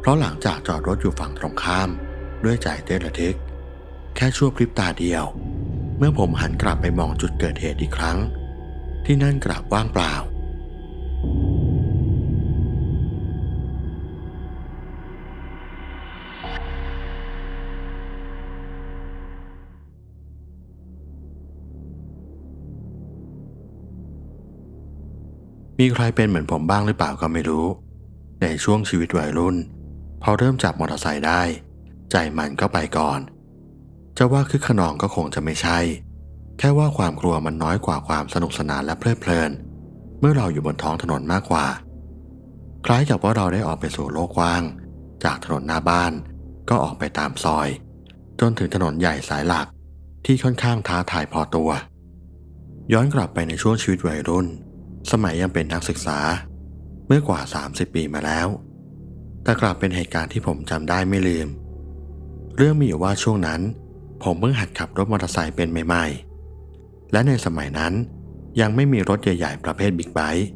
เพราะหลังจากจอดรถอยู่ฝั่งตรงข้าม ด้วยใจเต้นระทึก แค่ชั่วพริบตาเดียว เมื่อผมหันกลับไปมองจุดเกิดเหตุอีกครั้ง ที่นั่นกลับว่างเปล่า มีใครเป็นเหมือนผมบ้างหรือเปล่าก็ไม่รู้ ในช่วงชีวิตวัยรุ่น พอเริ่มจับมอเตอร์ไซค์ได้ ใจมันก็ไปก่อน จะว่าคึกขนองก็คงจะไม่ใช่ แค่ว่าความกลัวมันน้อยกว่าความสนุกสนานและเพลิดเพลิน เมื่อเราอยู่บนท้องถนนมากกว่า คล้ายกับว่าเราได้ออกไปสู่โลกกว้าง จากถนนหน้าบ้านก็ออกไปตามซอย จนถึงถนนใหญ่สายหลักที่ค่อนข้างท้าทายพอตัว ย้อนกลับไปในช่วงชีวิตวัยรุ่น สมัยยังเป็นนักศึกษา เมื่อกว่า 30 ปีมาแล้ว แต่กลับเป็นเหตุการณ์ที่ผมจำได้ไม่ลืม เรื่องมีอยู่ว่าช่วงนั้น ผมเพิ่งหัดขับรถมอเตอร์ไซค์เป็นใหม่ๆ และในสมัยนั้นยังไม่มีรถใหญ่ๆประเภทบิ๊กไบค์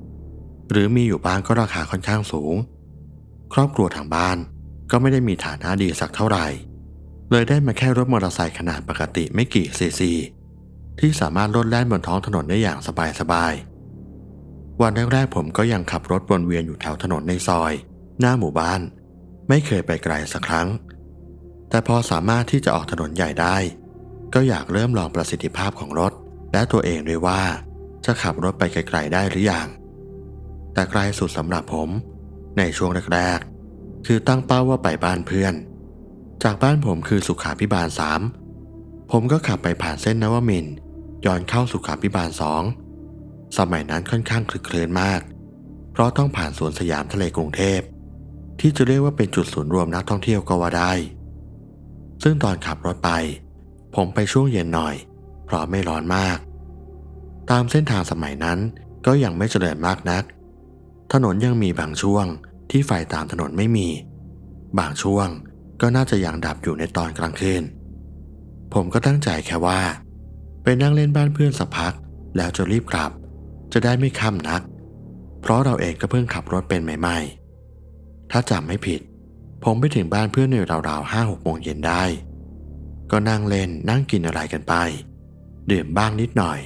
หรือมีอยู่บ้างก็ราคาค่อนข้างสูง ครอบครัวทางบ้านก็ไม่ได้มีฐานะดีสักเท่าไหร่ เลยได้มาแค่รถมอเตอร์ไซค์ขนาดปกติไม่กี่ซีซีที่สามารถลดแล่นบนท้องถนนได้อย่างสบายๆวันแรกๆผมก็ยังขับรถวนเวียนอยู่แถวถนนในซอย หน้าหมู่บ้าน ไม่เคยไปไกลสักครั้ง แต่พอสามารถที่จะออกถนนใหญ่ได้ ก็อยากเริ่มลองประสิทธิภาพของรถ และตัวเองด้วยว่า จะขับรถไปไกล ๆ ได้หรือยัง แต่ไกลสุดสำหรับผม ในช่วงแรกๆ คือตั้งเป้าว่าไปบ้านเพื่อน จากบ้านผมคือสุขาพิบาลสามผมก็ขับไปผ่านเส้นนวมินย้อนเข้าสุขาพิบาลสองสมัยนั้นค่อนข้างคลึกคลื่นมาก เพราะต้องผ่านสวนสยามทะเลกรุงเทพ ที่จะเรียกว่าเป็นจุดศูนย์รวมนักท่องเที่ยวก็ว่าได้ ซึ่งตอนขับรถไป ผมไปช่วงเย็นหน่อย เพราะไม่ร้อนมาก ตามเส้นทางสมัยนั้นก็ยังไม่เจริญมากนัก ถนนยังมีบางช่วงที่ไฟตามถนนไม่มี บางช่วงก็น่าจะยังดับอยู่ในตอนกลางคืน ผมก็ตั้งใจแค่ว่า ไปนั่งเล่นบ้านเพื่อนสักพัก แล้วจะรีบกลับ จะได้ไม่ค่ำนัก เพราะเราเองก็เพิ่งขับรถเป็นใหม่ ๆ ถ้าจำไม่ผิด ผมไปถึงบ้านเพื่อนในราวๆห้าหกโมงเย็นได้ ก็นั่งเล่นนั่งกินอะไรกันไป ดื่มบ้างนิดหน่อย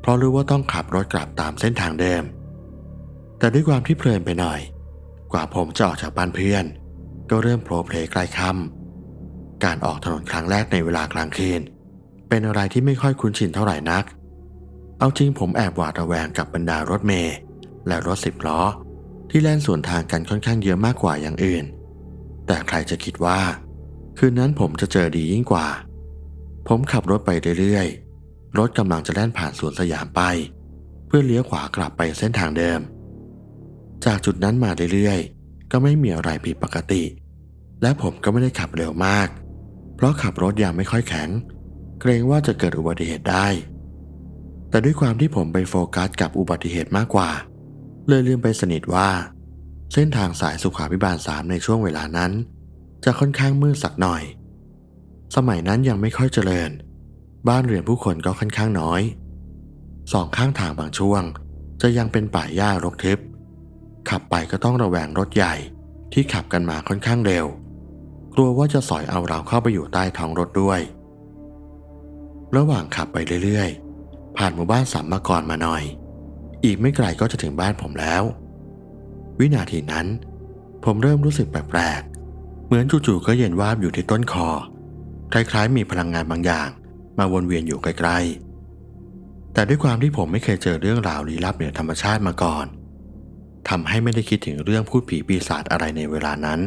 เพราะรู้ว่าต้องขับรถกลับตามเส้นทางเดิม แต่ด้วยความที่เพลินไปหน่อย กว่าผมจะออกจากบ้านเพื่อน ก็เริ่มโผล่เพลใกล้ค่ำการออกถนนครั้งแรกในเวลากลางคืน เป็นอะไรที่ไม่ค่อยคุ้นชินเท่าไหร่นัก เอาจริงผมแอบหวาดระแวงกับบรรดารถเมล์และรถสิบล้อ ที่แล่นสวนทางกันค่อนข้างเยอะมากกว่าอย่างอื่น แต่ใครจะคิดว่า คืนนั้นผมจะเจอดียิ่งกว่า ผมขับรถไปเรื่อยๆ รถกำลังจะแล่นผ่านสวนสยามไป เพื่อเลี้ยวขวากลับไปเส้นทางเดิม จากจุดนั้นมาเรื่อยๆ ก็ไม่มีอะไรผิดปกติ และผมก็ไม่ได้ขับเร็วมาก เพราะขับรถยังไม่ค่อยแข็ง เกรงว่าจะเกิดอุบัติเหตุได้ แต่ด้วยความที่ผมไปโฟกัสกับอุบัติเหตุมากกว่า เลยลืมไปสนิทว่า เส้นทางสายสุขาพิบาลสามในช่วงเวลานั้น จะค่อนข้างมืดสักหน่อย สมัยนั้นยังไม่ค่อยเจริญ บ้านเรือนผู้คนก็ค่อนข้างน้อย สองข้างทางบางช่วง จะยังเป็นป่าหญ้ารกทึบ ขับไปก็ต้องระแวงรถใหญ่ที่ขับกันมาค่อนข้างเร็ว กลัวว่าจะสอยเอาเราเข้าไปอยู่ใต้ท้องรถด้วย ระหว่างขับไปเรื่อยๆ ผ่านหมู่บ้านสามมากรมาหน่อย อีกไม่ไกลก็จะถึงบ้านผมแล้ว วินาทีนั้น ผมเริ่มรู้สึกแปลกๆ เหมือนจู่ๆก็เย็นวาบอยู่ที่ต้นคอ คล้ายๆ มีพลังงานบางอย่าง มาวนเวียนอยู่ใกลๆ แต่ด้วยความที่ผมไม่เคยเจอเรื่องราวลี้ลับเหนือธรรมชาติมาก่อนทำให้ไม่ได้คิดถึงเรื่องพูดผีปีศาจอะไรในเวลานั้น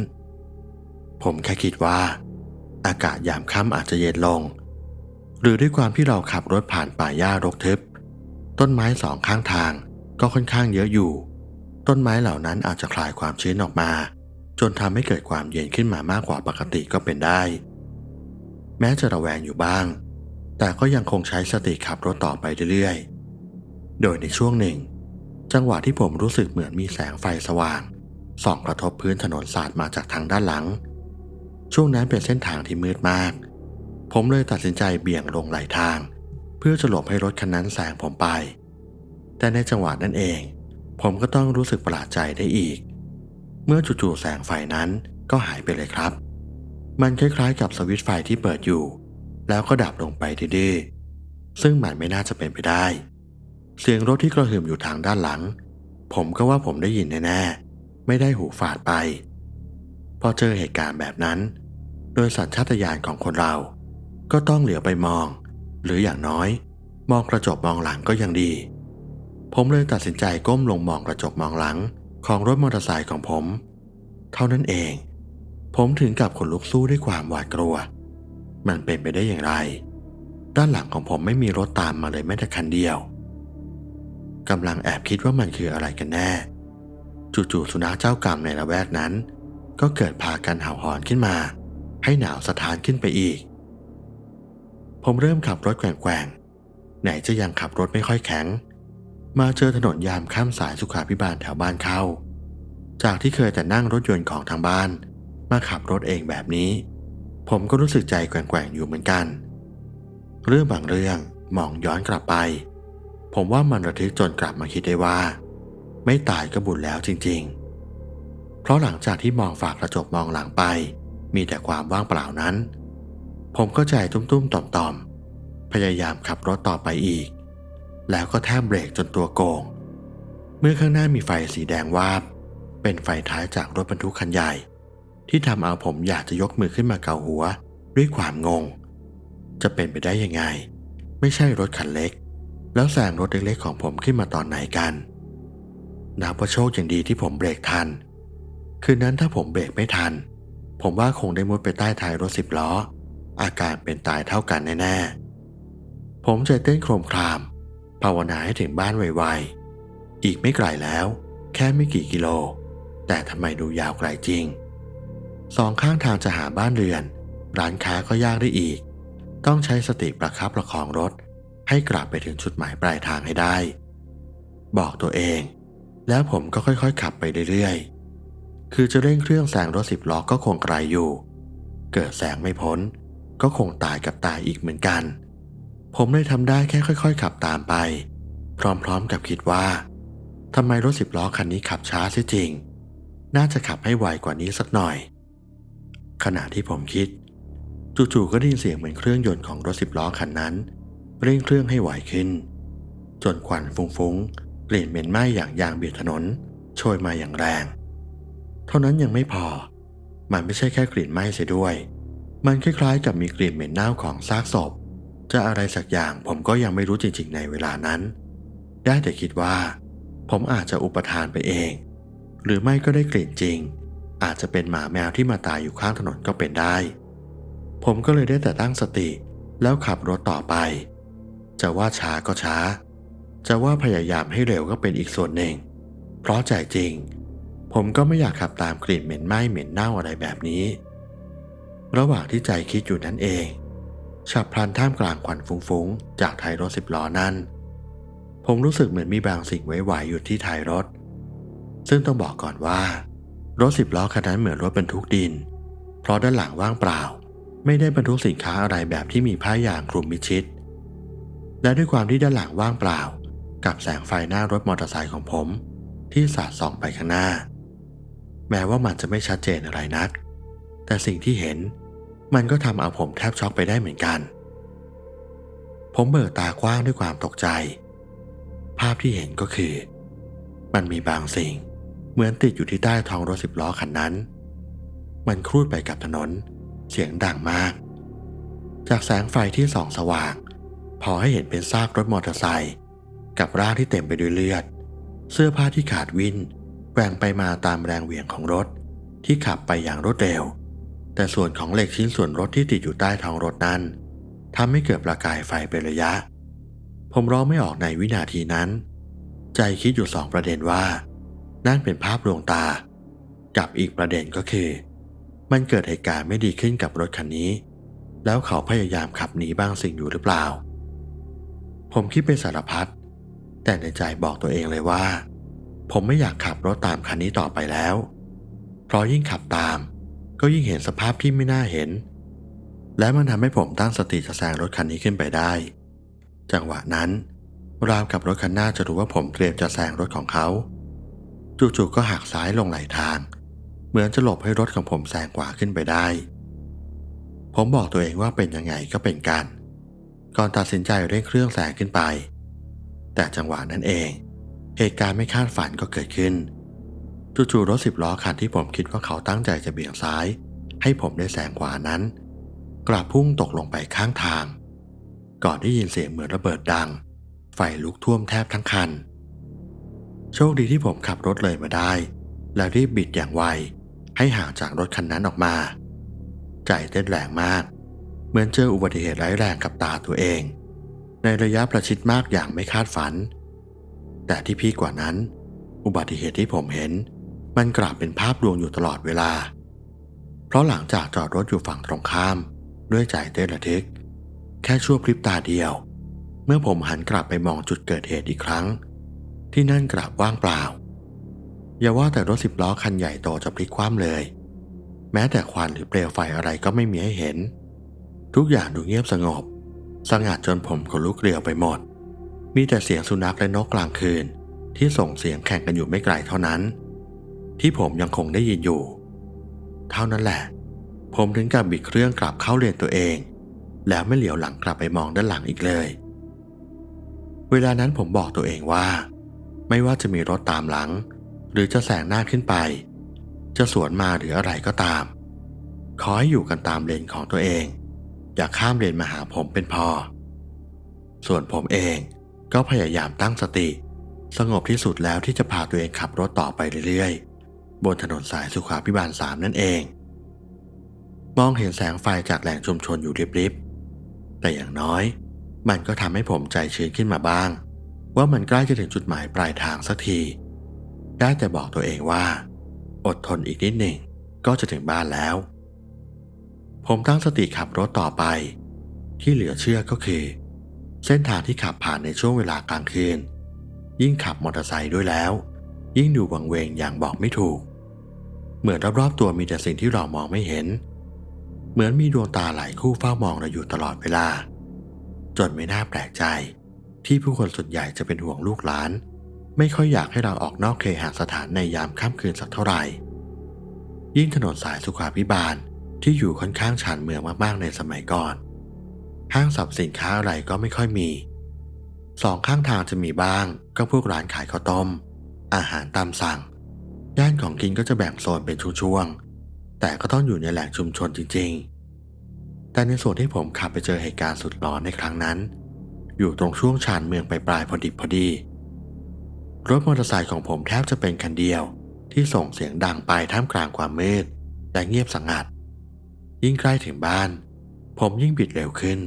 ผมแค่คิดว่า อากาศยามค่ำอาจจะเย็นลง หรือด้วยความที่เราขับรถผ่านป่าหญ้ารกทึบ ต้นไม้สองข้างทาง ก็ค่อนข้างเยอะอยู่ ต้นไม้เหล่านั้นอาจจะคลายความชื้นออกมา จนทำให้เกิดความเย็นขึ้นมามากกว่าปกติก็เป็นได้ แม้จะระแวงอยู่บ้าง แต่ก็ยังคงใช้สติขับรถต่อไปเรื่อยๆ โดยในช่วงหนึ่ง จังหวะที่ผมรู้สึกเหมือนมีแสงไฟสว่างส่องกระทบพื้นถนนสาดมาจากทางด้านหลัง ช่วงนั้นเป็นเส้นทางที่มืดมาก ผมเลยตัดสินใจเบี่ยงลงไหลทาง เพื่อจะหลบให้รถคันนั้นแซงผมไป แต่ในจังหวะนั้นเอง ผมก็ต้องรู้สึกประหลาดใจได้อีก เมื่อจู่ๆแสงไฟนั้นก็หายไปเลยครับ มันคล้ายๆกับสวิตช์ไฟที่เปิดอยู่ แล้วก็ดับลงไปดื้อซึ่งมันไม่น่าจะเป็นไปได้ เสียงรถที่กระหึ่มอยู่ทางด้านหลัง ผมก็ว่าผมได้ยินแน่ๆ ไม่ได้หูฝาดไป พอเจอเหตุการณ์แบบนั้น โดยสัญชาตญาณของคนเรา ก็ต้องเหลียวไปมอง หรืออย่างน้อย มองกระจกมองหลังก็ยังดี ผมเลยตัดสินใจก้มลงมองกระจกมองหลัง ของรถมอเตอร์ไซค์ของผม เท่านั้นเอง ผมถึงกับขนลุกสู้ด้วยความหวาดกลัว มันเป็นไปได้อย่างไร ด้านหลังของผมไม่มีรถตามมาเลยแม้แต่คันเดียวกำลังแอบคิดว่ามันคืออะไรกันแน่ จู่ๆสุนัขเจ้ากรรมในละแวกนั้น ก็เกิดพากันเห่าหอนขึ้นมา ให้หนาวสะท้านขึ้นไปอีก ผมเริ่มขับรถแกว่งๆไหนจะยังขับรถไม่ค่อยแข็ง มาเจอถนนยามข้ามสายสุขาพิบาลแถวบ้านเข้าจากที่เคยแต่นั่งรถยนต์ของทางบ้าน มาขับรถเองแบบนี้ ผมก็รู้สึกใจแกว่งๆอยู่เหมือนกัน เรื่องบางเรื่องมองย้อนกลับไป ผมว่ามันระทึกจนกลับมาคิดได้ว่า ไม่ตายก็บุญแล้วจริง ๆ เพราะหลังจากที่มองฝากกระจกมองหลังไป มีแต่ความว่างเปล่านั้น ผมก็ใจตุ้มๆต่อมๆพยายามขับรถต่อไปอีก แล้วก็แทบเบรกจนตัวโกง เมื่อข้างหน้ามีไฟสีแดงวาบ เป็นไฟท้ายจากรถบรรทุกคันใหญ่ ที่ทำเอาผมอยากจะยกมือขึ้นมาเกาหัวด้วยความงง จะเป็นไปได้ยังไง ไม่ใช่รถคันเล็ก แล้วแซงรถเล็กๆของผมขึ้นมาตอนไหนกันนับว่าโชคอย่างดีที่ผมเบรกทัน คืนนั้นถ้าผมเบรกไม่ทัน ผมว่าคงได้มุดไปใต้ท้ายรถสิบล้อ อาการเป็นตายเท่ากันแน่ๆผมใจเต้นโครมคราม ภาวนาให้ถึงบ้านไวๆ อีกไม่ไกลแล้ว แค่ไม่กี่กิโล แต่ทำไมดูยาวไกลจริง สองข้างทางจะหาบ้านเรือน ร้านค้าก็ยากได้อีก ต้องใช้สติประคับประคองรถ ให้กลับไปถึงจุดหมายปลายทางให้ได้ บอกตัวเอง แล้วผมก็ค่อยๆ ขับไปเรื่อยๆ คือจะเร่งเครื่องแซงรถสิบล้อก็คงไกลอยู่ เกิดแซงไม่พ้น ก็คงตายกับตายอีกเหมือนกัน ผมเลยทำได้แค่ค่อยๆ ขับตามไป พร้อมๆกับคิดว่าทำไมรถสิบล้อคันนี้ขับช้าเสียจริง น่าจะขับให้ไวกว่านี้สักหน่อย ขณะที่ผมคิด จู่ๆก็ได้ยินเสียงเหมือนเครื่องยนต์ของรถสิบล้อคันนั้น เร่งเครื่องให้ไหวขึ้น จนควันฟุ้งๆกลิ่นเหม็นไหม้อย่างยางเบียดถนนโชยมาอย่างแรง เท่านั้นยังไม่พอ มันไม่ใช่แค่กลิ่นไหม้เสียด้วย มันคล้ายๆกับมีกลิ่นเหม็นเน่าของซากศพ จะอะไรสักอย่างผมก็ยังไม่รู้จริง ๆ ในเวลานั้น ได้แต่คิดว่า ผมอาจจะอุปทานไปเอง หรือไม่ก็ได้กลิ่นจริง อาจจะเป็นหมาแมวที่มาตายอยู่ข้างถนนก็เป็นได้ ผมก็เลยได้แต่ตั้งสติแล้วขับรถต่อไป จะว่าช้าก็ช้า จะว่าพยายามให้เร็วก็เป็นอีกส่วนหนึ่ง เพราะใจจริง ผมก็ไม่อยากขับตามกลิ่นเหม็นไหม้เหม็นเน่าอะไรแบบนี้ ระหว่างที่ใจคิดอยู่นั่นเอง ฉับพลันท่ามกลางควันฟุ้งๆ จากท้ายรถสิบล้อนั้นผมรู้สึกเหมือนมีบางสิ่งไหวๆอยู่ที่ท้ายรถ ซึ่งต้องบอกก่อนว่า รถสิบล้อคันนั้นเหมือนรถบรรทุกดิน เพราะด้านหลังว่างเปล่า ไม่ได้บรรทุกสินค้าอะไรแบบที่มีผ้ายางคลุมมิดชิด และด้วยความที่ด้านหลังว่างเปล่า กับแสงไฟหน้ารถมอเตอร์ไซค์ของผม ที่สาดส่องไปข้างหน้า แม้ว่ามันจะไม่ชัดเจนอะไรนัก แต่สิ่งที่เห็น มันก็ทำเอาผมแทบช็อกไปได้เหมือนกัน ผมเบิกตากว้างด้วยความตกใจ ภาพที่เห็นก็คือ มันมีบางสิ่งเหมือนติดอยู่ที่ใต้ท้องรถสิบล้อคันนั้น มันครูดไปกับถนน เสียงดังมาก จากแสงไฟที่ส่องสว่าง พอให้เห็นเป็นซากรถมอเตอร์ไซค์กับร่างที่เต็มไปด้วยเลือด เสื้อผ้าที่ขาดวินแกว่งไปมาตามแรงเหวี่ยงของรถที่ขับไปอย่างรวดเร็ว แต่ส่วนของเหล็กชิ้นส่วนรถที่ติดอยู่ใต้ท้องรถนั้นทำให้เกิดประกายไฟเป็นระยะ ผมร้องไม่ออกในวินาทีนั้น ใจคิดอยู่สองประเด็นว่า นั่นเป็นภาพลวงตา กับอีกประเด็นก็คือ มันเกิดเหตุการณ์ไม่ดีขึ้นกับรถคันนี้ แล้วเขาพยายามขับหนีบางสิ่งอยู่หรือเปล่า ผมคิดเป็นสารพัดแต่ในใจบอกตัวเองเลยว่า ผมไม่อยากขับรถตามคันนี้ต่อไปแล้ว เพราะยิ่งขับตาม ก็ยิ่งเห็นสภาพที่ไม่น่าเห็น และมันทำให้ผมตั้งสติจะแซงรถคันนี้ขึ้นไปได้ จังหวะนั้น ราวกับรถคันหน้าจะรู้ว่าผมเตรียมจะแซงรถของเขา จู่ๆก็หักซ้ายลงไหลทาง เหมือนจะหลบให้รถของผมแซงกว่าขึ้นไปได้ ผมบอกตัวเองว่าเป็นยังไงก็เป็นกัน ก่อนตัดสินใจเร่งเครื่องแซงขึ้นไป แต่จังหวะนั้นเอง เหตุการณ์ไม่คาดฝันก็เกิดขึ้น จู่ๆรถสิบล้อคันที่ผมคิดว่าเขาตั้งใจจะเบี่ยงซ้าย ให้ผมได้แซงขวานั้น กลับพุ่งตกลงไปข้างทาง ก่อนได้ยินเสียงเหมือนระเบิดดัง ไฟลุกท่วมแทบทั้งคัน โชคดีที่ผมขับรถเลยมาได้ แล้วรีบบิดอย่างไว ให้ห่างจากรถคันนั้นออกมา ใจเต้นแรงมาก เหมือนเจออุบัติเหตุร้ายแรงกับตาตัวเอง ในระยะประชิดมากอย่างไม่คาดฝัน แต่ที่พี่กว่านั้น อุบัติเหตุที่ผมเห็น มันกลับเป็นภาพลวงอยู่ตลอดเวลา เพราะหลังจากจอดรถอยู่ฝั่งตรงข้าม ด้วยใจเต้นระทึก แค่ชั่วพริบตาเดียว เมื่อผมหันกลับไปมองจุดเกิดเหตุอีกครั้ง ที่นั่นกลับว่างเปล่า อย่าว่าแต่รถสิบล้อคันใหญ่โตจะพลิกคว่ำเลย แม้แต่ควันหรือเปลวไฟอะไรก็ไม่มีให้เห็น ทุกอย่างดูเงียบสงบ สงัดจนผมขนลุกเกลียวไปหมด มีแต่เสียงสุนัขและนกกลางคืน ที่ส่งเสียงแข่งกันอยู่ไม่ไกลเท่านั้น ที่ผมยังคงได้ยินอยู่ เท่านั้นแหละ ผมถึงกับบิดเครื่องกลับเข้าเลนตัวเอง แล้วไม่เหลียวหลังกลับไปมองด้านหลังอีกเลย เวลานั้นผมบอกตัวเองว่า ไม่ว่าจะมีรถตามหลัง หรือจะแซงหน้าขึ้นไป จะสวนมาหรืออะไรก็ตาม ขอให้อยู่กันตามเลนของตัวเอง อย่าข้ามเลนมาหาผมเป็นพอ ส่วนผมเองก็พยายามตั้งสติ สงบที่สุดแล้วที่จะพาตัวเองขับรถต่อไปเรื่อยๆ บนถนนสายสุขาพิบาลสามนั่นเอง มองเห็นแสงไฟจากแหล่งชุมชนอยู่ริบๆ แต่อย่างน้อย มันก็ทำให้ผมใจชื้นขึ้นมาบ้าง ว่ามันใกล้จะถึงจุดหมายปลายทางสักที ได้แต่บอกตัวเองว่า อดทนอีกนิดหนึ่งก็จะถึงบ้านแล้ว ผมตั้งสติขับรถต่อไป ที่เหลือเชื่อก็คือ เส้นทางที่ขับผ่านในช่วงเวลากลางคืน ยิ่งขับมอเตอร์ไซค์ด้วยแล้ว ยิ่งดูวังเวงอย่างบอกไม่ถูก เหมือนรอบๆตัวมีแต่สิ่งที่เรามองไม่เห็น เหมือนมีดวงตาหลายคู่เฝ้ามองเราอยู่ตลอดเวลา จนไม่น่าแปลกใจ ที่ผู้คนส่วนใหญ่จะเป็นห่วงลูกหลาน ไม่ค่อยอยากให้เราออกนอกเคหสถานในยามค่ำคืนสักเท่าไหร่ ยิ่งถนนสายสุขาพิบาลที่อยู่ค่อนข้างชานเมืองมากๆในสมัยก่อน ห้างสรรพสินค้าอะไรก็ไม่ค่อยมีสองข้างทางจะมีบ้างก็พวกร้านขายข้าวต้ม อาหารตามสั่ง ย่านของกินก็จะแบ่งโซนเป็นช่วงๆแต่ก็ต้องอยู่ในแหล่งชุมชนจริงๆ แต่ในส่วนที่ผมขับไปเจอเหตุการณ์สุดร้อนในครั้งนั้น อยู่ตรงช่วงชานเมืองไปปลายพอดิบพอดี รถมอเตอร์ไซค์ของผมแทบจะเป็นคันเดียวที่ส่งเสียงดังไปท่ามกลางความมืดและเงียบสงัด ยิ่งใกล้ถึงบ้าน ผมยิ่งบิดเร็วขึ้น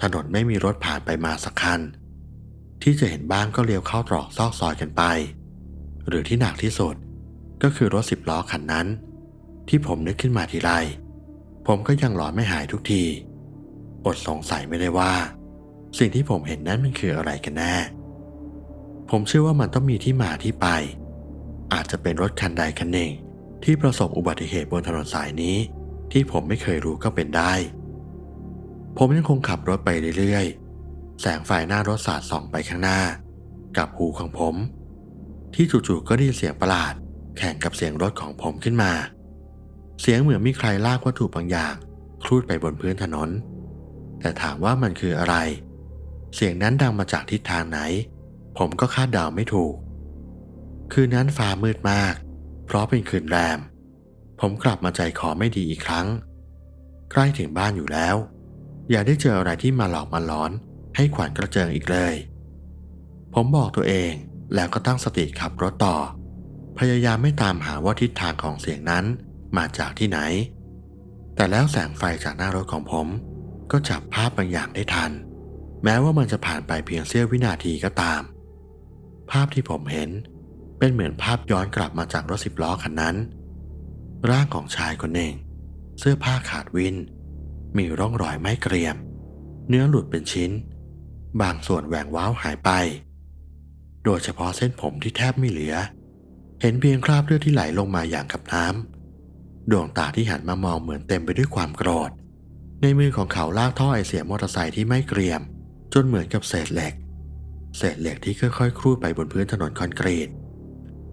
ถนนไม่มีรถผ่านไปมาสักคัน ที่จะเห็นบ้างก็เลี้ยวเข้าตรอกซอกซอยกันไป หรือที่หนักที่สุด ก็คือรถสิบล้อคันนั้น ที่ผมนึกขึ้นมาทีไร ผมก็ยังหลอนไม่หายทุกที อดสงสัยไม่ได้ว่า สิ่งที่ผมเห็นนั้นมันคืออะไรกันแน่ ผมเชื่อว่ามันต้องมีที่มาที่ไป อาจจะเป็นรถคันใดคันหนึ่ง ที่ประสบอุบัติเหตุบนถนนสายนี้ ที่ผมไม่เคยรู้ก็เป็นได้ ผมยังคงขับรถไปเรื่อยๆแสงไฟหน้ารถสาดส่องไปข้างหน้า กับหูของผม ที่จู่ๆก็ได้ยินเสียงประหลาด แข่งกับเสียงรถของผมขึ้นมา เสียงเหมือนมีใครลากวัตถุบางอย่างคลูดไปบนพื้นถนน แต่ถามว่ามันคืออะไร เสียงนั้นดังมาจากทิศทางไหน ผมก็คาดเดาไม่ถูก คืนนั้นฟ้ามืดมาก เพราะเป็นคืนแรม ผมกลับมาใจคอไม่ดีอีกครั้ง ใกล้ถึงบ้านอยู่แล้ว อย่าได้เจออะไรที่มาหลอกมาหลอน ให้ขวัญกระเจิงอีกเลย ผมบอกตัวเอง แล้วก็ตั้งสติขับรถต่อ พยายามไม่ตามหาว่าทิศทางของเสียงนั้นมาจากที่ไหน แต่แล้วแสงไฟจากหน้ารถของผม ก็จับภาพบางอย่างได้ทัน แม้ว่ามันจะผ่านไปเพียงเสี้ยววินาทีก็ตาม ภาพที่ผมเห็นเป็นเหมือนภาพย้อนกลับมาจากรถสิบล้อคันนั้น ร่างของชายคนหนึ่ง เสื้อผ้าขาดวิน มีร่องรอยไม้เกรียม เนื้อหลุดเป็นชิ้น บางส่วนแหว่งว้าวหายไป โดยเฉพาะเส้นผมที่แทบไม่เหลือ เห็นเพียงคราบเลือดที่ไหลลงมาอย่างกับน้ำดวงตาที่หันมามองเหมือนเต็มไปด้วยความโกรธ ในมือของเขาลากท่อไอเสียมอเตอร์ไซค์ที่ไม่เกรียม จนเหมือนกับเศษเหล็ก เศษเหล็กที่ค่อยๆครูดไปบนพื้นถนนคอนกรีต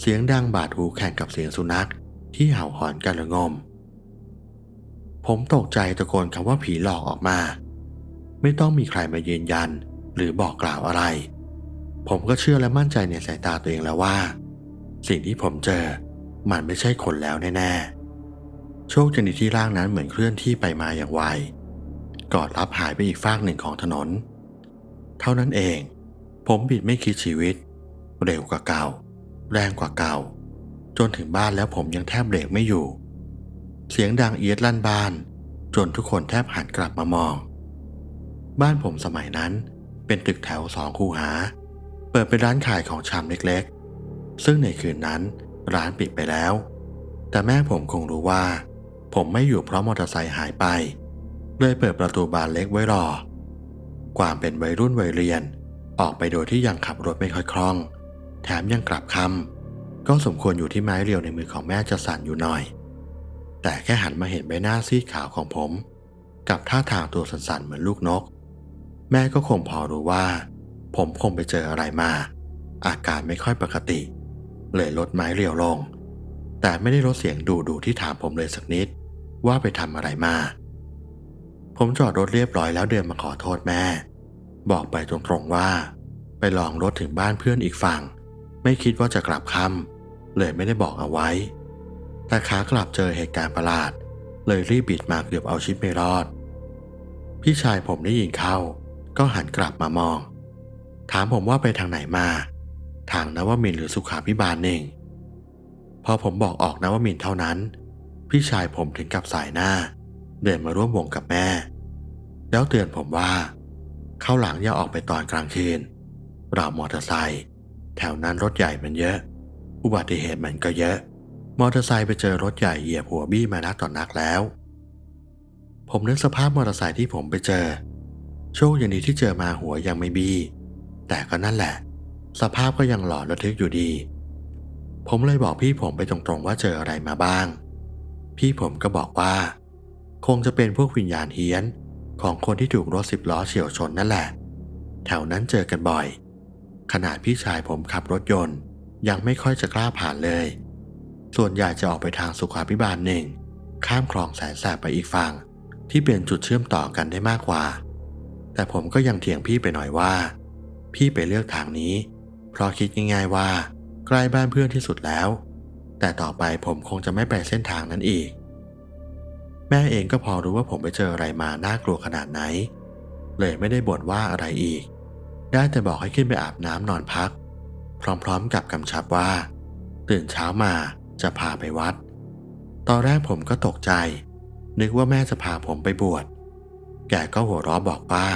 เสียงดังบาดหูแข่งกับเสียงสุนัขที่เห่าหอนกันระงม ผมตกใจตะโกนคำว่าผีหลอกออกมา ไม่ต้องมีใครมายืนยันหรือบอกกล่าวอะไร ผมก็เชื่อและมั่นใจในสายตาตัวเองแล้วว่า สิ่งที่ผมเจอมันไม่ใช่คนแล้วแน่ๆ โชคดีที่ร่างนั้นเหมือนเคลื่อนที่ไปมาอย่างไวกอดรับหายไปอีกฟากหนึ่งของถนน เท่านั้นเอง ผมบิดไม่คิดชีวิต เร็วกว่าเก่า แรงกว่าเก่า จนถึงบ้านแล้วผมยังแทบเบรกไม่อยู่ เสียงดังเอียดลั่นบ้าน จนทุกคนแทบหันกลับมามอง บ้านผมสมัยนั้นเป็นตึกแถวสองคูหา ปิดเป็นร้านขายของชำเล็กๆ ซึ่งในคืนนั้นร้านปิดไปแล้ว แต่แม่ผมคงรู้ว่า ผมไม่อยู่เพราะมอเตอร์ไซค์หายไป เลยเปิดประตูบานเล็กไว้รอ ความเป็นวัยรุ่นวัยเรียน ออกไปโดยที่ยังขับรถไม่ค่อยคล่อง แถมยังกลับคำก็สมควรอยู่ที่ไม้เรียวในมือของแม่จะสั่นอยู่หน่อย แต่แค่หันมาเห็นใบหน้าซีดขาวของผม กับท่าทางตัวสั่นๆเหมือนลูกนก แม่ก็คงพอรู้ว่า ผมคงไปเจออะไรมา อาการไม่ค่อยปกติ เลยลดไม้เรียวลง แต่ไม่ได้ลดเสียงดูดูที่ถามผมเลยสักนิด ว่าไปทำอะไรมา ผมจอดรถเรียบร้อยแล้วเดินมาขอโทษแม่ บอกไปตรงๆว่า ไปลองรถถึงบ้านเพื่อนอีกฝั่ง ไม่คิดว่าจะกลับค่ำเลยไม่ได้บอกเอาไว้ แต่ขากลับเจอเหตุการณ์ประหลาด เลยรีบบิดมาเกือบเอาชีวิตไม่รอด พี่ชายผมได้ยินเข้า ก็หันกลับมามอง ถามผมว่าไปทางไหนมา ทางนวมินหรือสุขาพิบาลหนึ่ง พอผมบอกออกนวมินเท่านั้น พี่ชายผมถึงกับสายหน้า เดินมาร่วมวงกับแม่ แล้วเตือนผมว่า เข้าหลังอย่าออกไปตอนกลางคืนเรามอเตอร์ไซค์แถวนั้นรถใหญ่มันเยอะ อุบัติเหตุมันก็เยอะ มอเตอร์ไซค์ไปเจอรถใหญ่เหยียบหัวบี้มานักต่อนนักแล้ว ผมนึกสภาพมอเตอร์ไซค์ที่ผมไปเจอ โชคย่างดีที่เจอมาหัวยังไม่บี้ แต่ก็นั่นแหละ สภาพก็ยังหลอนระทึกอยู่ดี ผมเลยบอกพี่ผมไปตรงๆว่าเจออะไรมาบ้าง พี่ผมก็บอกว่า คงจะเป็นพวกวิญญาณเฮี้ยนของคนที่ถูกรถสิบล้อเฉียวชนนั่นแหละ แถวนั้นเจอกันบ่อย ขนาดพี่ชายผมขับรถยนต์ ยังไม่ค่อยจะกล้าผ่านเลย ส่วนใหญ่จะออกไปทางสุขาพิบาลหนึ่ง ข้ามคลองแสนแสบไปอีกฝั่งที่เป็นจุดเชื่อมต่อกันได้มากกว่า แต่ผมก็ยังเถียงพี่ไปหน่อยว่า พี่ไปเลือกทางนี้ เพราะคิดง่ายๆว่าใกล้บ้านเพื่อนที่สุดแล้ว แต่ต่อไปผมคงจะไม่ไปเส้นทางนั้นอีก แม่เองก็พอรู้ว่าผมไปเจออะไรมาน่ากลัวขนาดไหน เลยไม่ได้บ่นว่าอะไรอีก ได้แต่บอกให้ขึ้นไปอาบน้ำนอนพัก พร้อมๆกับกำชับว่า ตื่นเช้ามาจะพาไปวัด ตอนแรกผมก็ตกใจ นึกว่าแม่จะพาผมไปบวช แกก็หัวเราะบอกว่า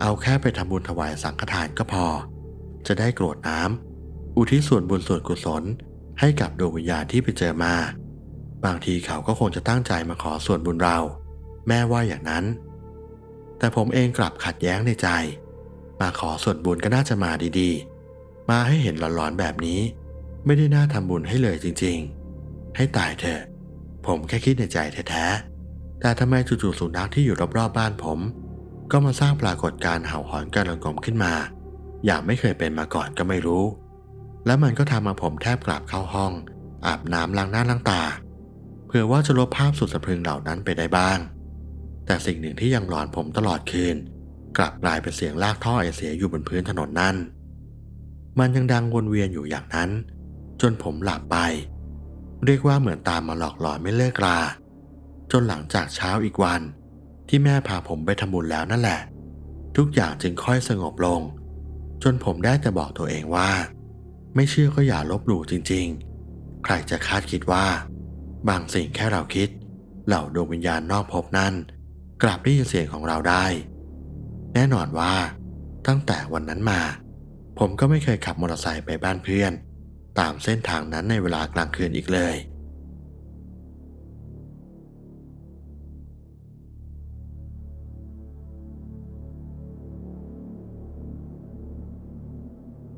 เอาแค่ไปทำบุญถวายสังฆทานก็พอ จะได้กรวดน้ำอุทิศส่วนบุญส่วนกุศล ให้กับดวงวิญญาณที่ไปเจอมา บางทีเขาก็คงจะตั้งใจมาขอส่วนบุญเรา แม่ว่าอย่างนั้น แต่ผมเองกลับขัดแย้งในใจ มาขอส่วนบุญก็น่าจะมาดีๆ มาให้เห็นหลอนๆแบบนี้ ไม่ได้น่าทำบุญให้เลยจริงๆ ให้ตายเถอะ ผมแค่คิดในใจแท้ๆแต่ทำไมจู่ๆสุนัขที่อยู่รอบๆบ้านผม ก็มาสร้างปรากฏการณ์เห่าหอนกระงมขึ้นมา อย่างไม่เคยเป็นมาก่อนก็ไม่รู้ และมันก็ทำมาผมแทบกลับเข้าห้อง อาบน้ำล้างหน้าล้างตา เพื่อว่าจะลบภาพสุดสะพรึงเหล่านั้นไปได้บ้าง แต่สิ่งหนึ่งที่ยังหลอนผมตลอดคืน กลับกลายเป็นเสียงลากท่อไอเสียอยู่บนพื้นถนนนั่น มันยังดังวนเวียนอยู่อย่างนั้น จนผมหลับไป เรียกว่าเหมือนตามมาหลอกหลอนไม่เลิกลาจนหลังจากเช้าอีกวัน ที่แม่พาผมไปทำบุญแล้วนั่นแหละ ทุกอย่างจึงค่อยสงบลง จนผมได้แต่บอกตัวเองว่า ไม่เชื่อก็อย่าลบหลู่จริงๆ ใครจะคาดคิดว่า บางสิ่งแค่เราคิด เหล่าดวงวิญญาณนอกภพนั่นกลับได้ยินเสียงของเราได้ แน่นอนว่า ตั้งแต่วันนั้นมา ผมก็ไม่เคยขับมอเตอร์ไซค์ไปบ้านเพื่อน ตามเส้นทางนั้นในเวลากลางคืนอีกเลย